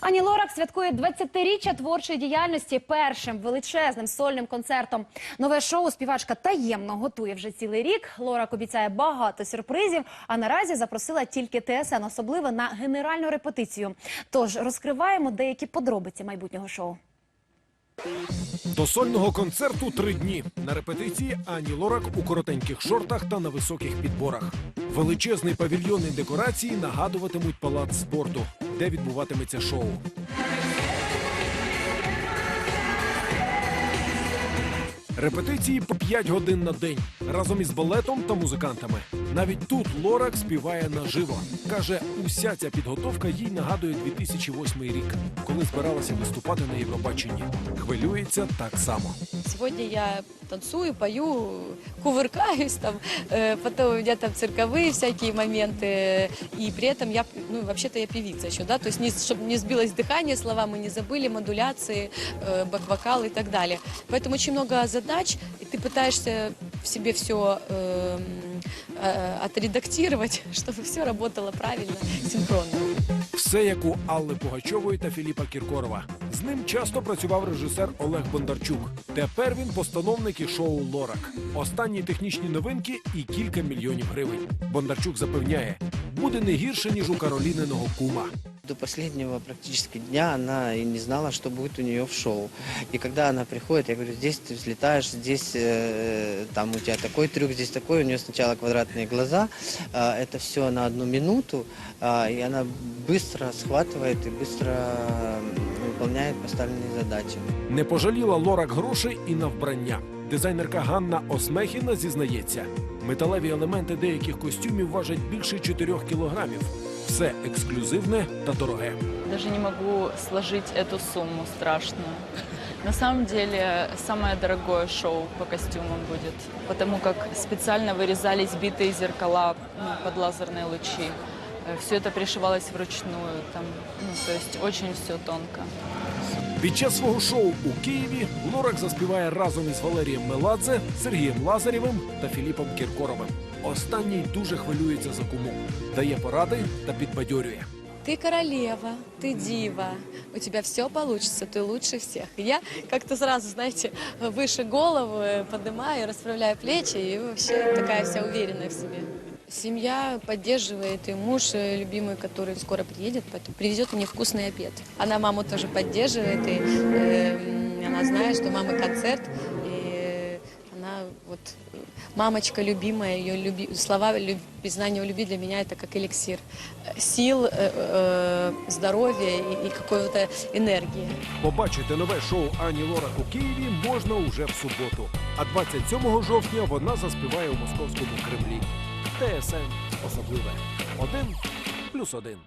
Ані Лорак святкує 20-річчя творчої діяльності першим величезним сольним концертом. Нове шоу співачка таємно готує вже цілий рік. Лорак обіцяє багато сюрпризів, а наразі запросила тільки ТСН, особливо на генеральну репетицію. Тож розкриваємо деякі подробиці майбутнього шоу. До сольного концерту три дні. На репетиції Ані Лорак у коротеньких шортах та на високих підборах. Величезний павільйон і декорації нагадуватимуть палац спорту, де відбуватиметься шоу. Репетиції по 5 годин на день разом із балетом та музикантами. Навіть тут Лорак співає наживо. Каже, уся ця підготовка їй нагадує 2008 рік, коли збиралася виступати на Євробаченні. Хвилюється так само. Сегодня я танцую, пою, кувыркаюсь, там, э, потом у меня там цирковые всякие моменты, и при этом я, ну, вообще-то я певица еще, да, то есть, чтобы не сбилось дыхание, слова мы не забыли, модуляции, э, бэк-вокал и так далее. Поэтому очень много задач, и ты пытаешься в себе все э, отредактировать, чтобы все работало правильно, синхронно. Все як у Алли Пугачової та Філіпа Кіркорова. З ним часто працював режисер Олег Бондарчук. Тепер він постановник і шоу Лорак. Останні технічні новинки і кілька мільйонів гривень. Бондарчук запевняє, буде не гірше ніж у Кароліниного кума. До последнего практически дня она и не знала, что будет у нее в шоу. И когда она приходит, я говорю, здесь ты взлетаешь, здесь э, там у тебя такой трюк, здесь такой. У нее сначала квадратные глаза, а, это все на одну минуту, а, и она быстро схватывает и быстро м, выполняет поставленные задачи. Не пожаліла Лорак грошей і на вбрання. Дизайнерка Ганна Осмехіна зізнається, металеві елементи деяких костюмів важать більше 4 кілограмів. Все ексклюзивне та дороге. Даже не могу сложить эту сумму страшную. На самом деле, самое дорогое шоу по костюмам будет, потому как специально вырезались битые зеркала ну, под лазерные лучи. Все это пришивалось вручную, там, ну, то есть очень все тонко. Під час свого шоу у Києві Лорак заспіває разом із Валерієм Меладзе, Сергієм Лазарєвим та Філіпом Кіркоровим. Останній дуже хвилюється за куму, дає поради та підбадьорює. Ты королева, ты дива, у тебя все получится, ты лучше всех. И я как-то сразу, знаете, выше голову э, поднимаю, расправляю плечи и вообще такая вся уверенная в себе. Семья поддерживает, и муж э, любимый, который скоро приедет, поэтому привезет мне вкусный обед. Она маму тоже поддерживает, и э, она знает, что мамы концерт, и она вот э, мамочка любимая, ее люби, слова люб, признание в любви для меня это как эликсир э, сил, э, э, здоровья и, и какой-то энергии. Побачити нове шоу Ані Лорак у Києві можна уже в суботу. А 27 жовтня вона заспіває у московському Кремлі. ТСН особливе. Один плюс один.